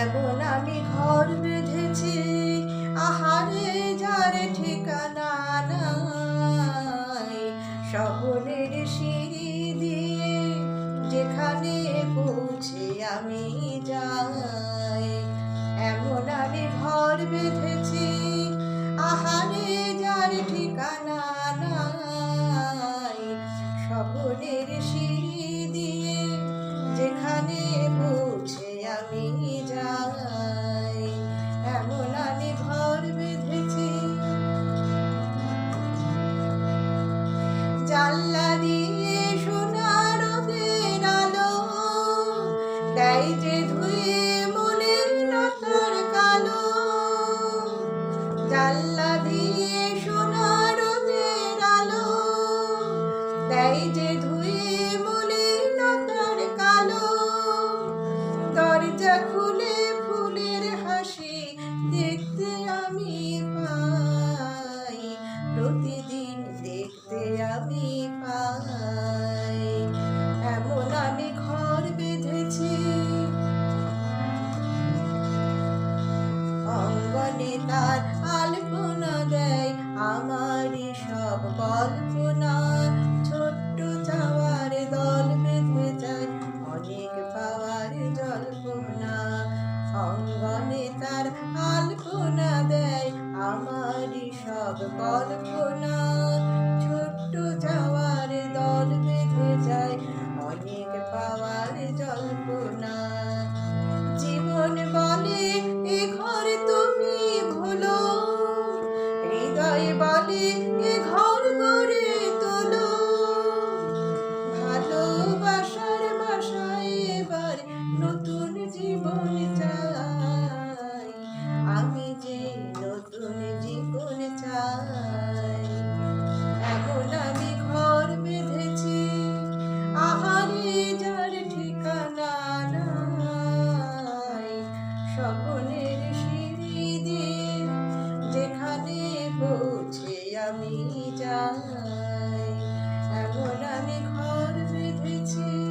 এমন আমি ঘর বেঁধেছি? আহারে যার ঠিকানা নাই। শহরের সিঁড়ি দিয়ে যেখানে পৌঁছে আমি ফুলের হাসি দেখতে আমি পাই, প্রতিদিন দেখতে আমি পাই। এমন আমি ঘর বেঁধেছি। অঙ্গনে তার of the ball of good যায় এমন আমি ঘর বেঁধেছি